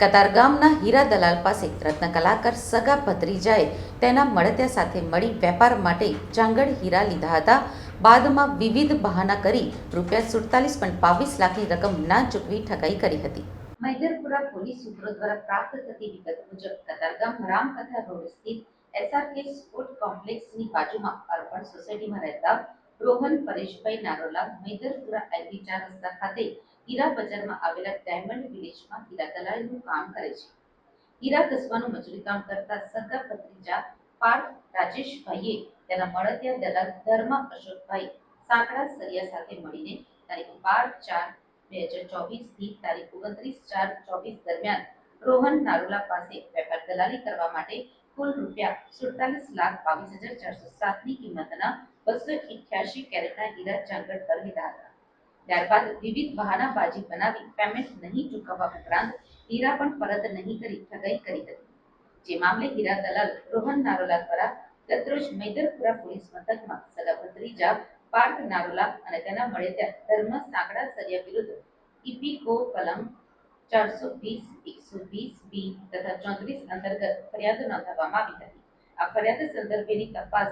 કતારગામના હીરા દલાલ પાસે રત્ન કલાકાર સગા ભત્રીજાએ તેના મળત્યા સાથે મળી વેપાર માટે ચાંગડ હીરા લીધા હતા. બાદમાં વિવિધ બહાના કરી રૂપિયા સુડતાલીસ પોઈન્ટ બાવીસ લાખની રકમ ના ચૂકવી ઠગાઈ કરી હતી. મૈદરપુરા પોલીસ સૂત્રો દ્વારા પ્રાપ્ત થતી વિગત મુજબ કતારગામ રામકથા રોડ સ્થિત એસઆરકે સ્પોર્ટ કોમ્પ્લેક્સની બાજુમાં અર્પણ સોસાયટીમાં રહેતા રોહન પરેશભાઈ નારોલા મૈદરપુરા આઈબી ચાર રસ્તા ખાતે હીરા બજારમાં આવેલા ડાયમંડ વિલેજમાં હીરા દલાલીનું કામ કરે છે. હીરા ઘસવાનું મજૂરી કામ કરતા સગા ભત્રીજા પાર્થ રાજેશભાઈએ તેના મળતિયા દલાલ ધર્મ અશોકભાઈ સાંકડા સરિયા સાથે મળીને તારીખ બાર ચાર બે હજાર ચોવીસથી તારીખ ઓગણત્રીસ ચાર ચોવીસ દરમિયાન રોહન નારોલા પાસે વેપાર દલાલી કરવા માટે કુલ રૂપિયા સુડતાલીસ લાખ બાવીસ હજાર ચારસો સાતની કિંમતના બસો અઠ્યાસી કેરેટના હીરા ચાંગડ પર લીધા હતા. ત્યારબાદ વિવિધ બહાનાબાજી બનાવી પેમેન્ટ નહીં ચૂકવવા ઉપરાંત હીરા પણ પરત નહીં કરી ઠગાઈ કરી હતી. જે મામલે હીરા દલાલ રોહન નારોલા દ્વારા ગતરોજ મૈદરપુરા પોલીસ મથકમાં સગા ભત્રીજા પાર્થ નારોલા અને તેના મળેત્યા ધર્મ સાંકડા સરિયા વિરુદ્ધ ઇપીકો કલમ ચારસો વીસ, એકસો વીસ બી તથા ચોત્રીસ અંતર્ગત ફરિયાદ નોંધાવવામાં આવી હતી. આ ફરિયાદ સંદર્ભેની તપાસ